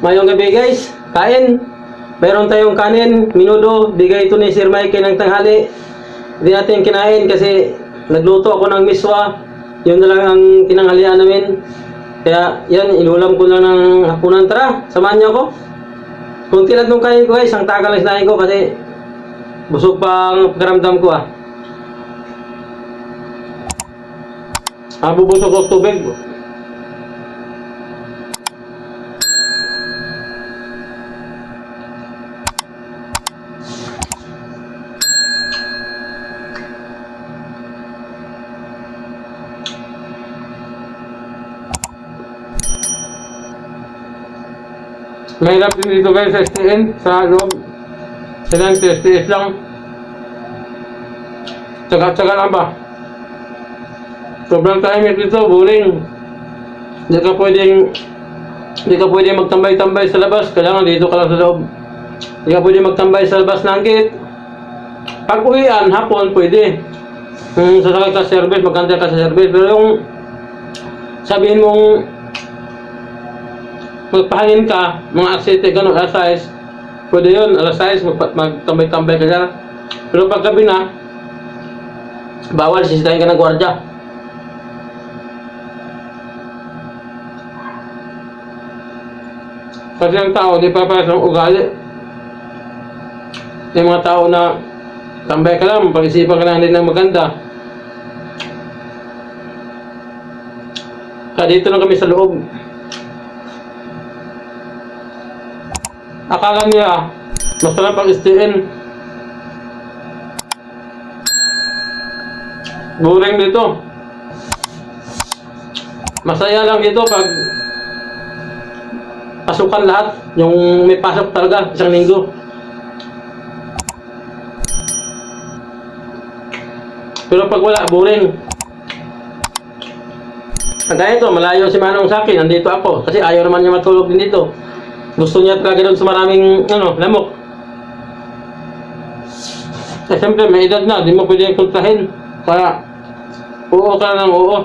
Mayong gabi guys, kain. Meron tayong kanin, minudo, bigay ito ni Sir Mike ng tanghali. Hindi natin kinain kasi nagluto ako ng miswa. Yun na lang ang tinanghalian namin. Kaya yan, inulam ko lang ng hapunan. Tara, samahan niyo ako. Kunti lang nung kain ko guys, ang tagal lang sinain ko kasi busog pa ang pakiramdam ko ah. Ah, bubusog ko tubig. Mahirap din dito guys STN, sa loob. Silang STS lang. Tsaga-tsaga lang ba? Sobrang tahimik dito, boring. Hindi ka pwedeng hindi ka pwedeng magtambay-tambay sa labas, kailangan dito ka lang sa loob. Hindi ka pwedeng magtambay sa labas ng gate. Pag uwian, hapon, pwede. Hmm, sasakay ka sa service, magkanta ka sa service. Pero yung sabihin mong magpahangin ka, mga aksete, gano'n, alas 6, pwede yun, alas 6, magpa- magtambay-tambay ka dyan. Pero pag gabi na, bawal, sisitahin ka ng gwardya. Kasi ang tao, di pa para sa ugali. Yung mga tao na tambay ka lang, pag-isipan ka lang din ng maganda. Kaya dito lang kami sa loob. Akala niya, masarap ang STN. Boring dito. Masaya lang dito pag pasukan lahat. Yung may pasok talaga, isang linggo. Pero pag wala, boring. Kagaya ito, malayo si Manong sa akin, nandito ako. Kasi ayaw naman niya matulog din dito. Gusto niya talaga doon sa maraming, ano, lamok. Eh, siyempre, may edad na, di mo pwede kontrahin. Kaya, oo ka lang, oo.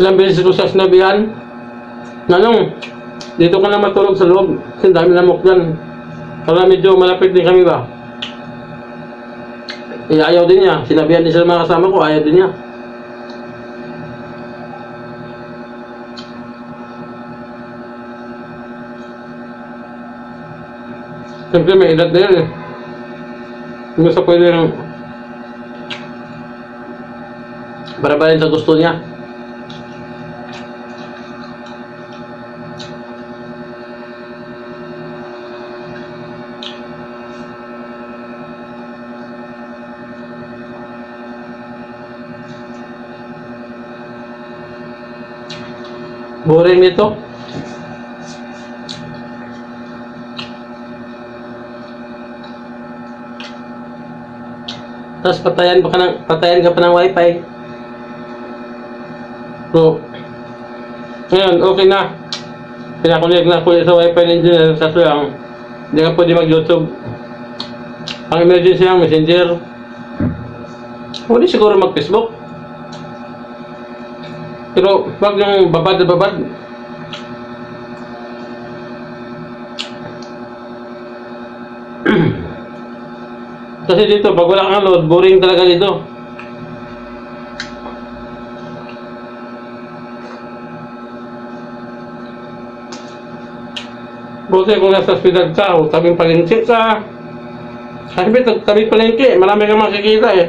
Ilang beses ko siya sinabihan, Nanong, dito ka na matulog sa loob. Kasi dami lamok dyan. Para medyo malapit din kami ba? Eh, ayaw din niya. Sinabihan din siya ng mga kasama ko, ayaw din niya. Siyempre may edad na yun eh. Hindi sa nang barabarin sa. Tapos patayan pa ka ng, patayan ka pa ng wifi. So, ngayon, okay na. Pinakunig na ko sa wifi ng engineer sa lang. Hindi ka pwede mag-YouTube. Ang emergency lang, messenger. Pwede siguro mag-Facebook. Pero wag yung babad na babad. Kasi dito, pag wala kang load, boring talaga dito. Buti kung nasa ospital ka o tabing palengke ka. Kasi tabi palengke, marami kang makikita eh.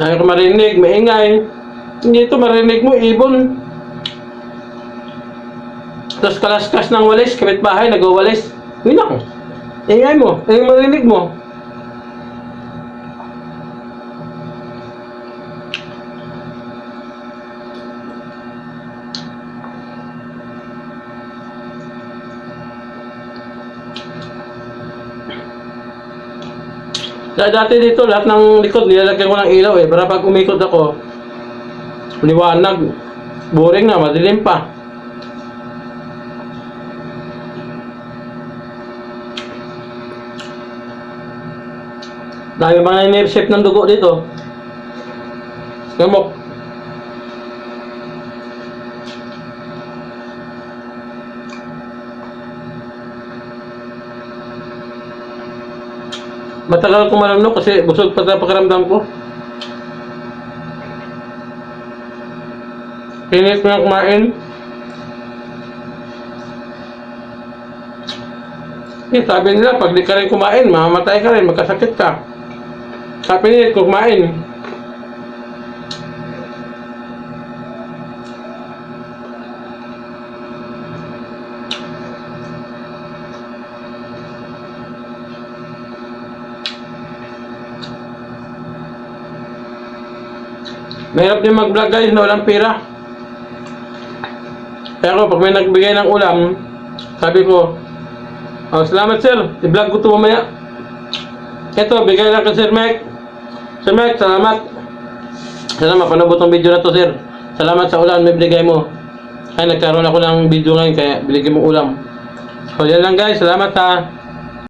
Dahil ka marinig, maingay. Dito marinig mo, ibon. Tapos kalaskas ng walis, kapit bahay, nag-walis. Yun ako. Ingay mo, eh marinig mo. Kaya dati dito, lahat ng likod, nilalagyan ko ng ilaw eh. Para pag umikot ako, liwanag. Boring na, madilim pa. Dami pa na-intercept ng dugo dito. Gamok. Matagal ko malamno kasi busog pa sa pakiramdam ko. Pinit na kumain. Eh, sabi nila, pag di ka rin kumain, mamamatay ka rin, magkasakit ka. Sabi nila, kung kumain. Mahirap din mag-vlog guys na walang pera. Ako, pag may nagbigay ng ulam, sabi ko, oh, salamat sir, i-vlog ko ito mamaya. Ito, bigay lang kay Sir Mike. Sir Mike, salamat. Sana mapanabot ang video na to sir. Salamat sa ulam na binigay mo. Ay, nagkaroon ako ng video ngayon, kaya binigay mo ulam. So, yan lang guys, salamat ha.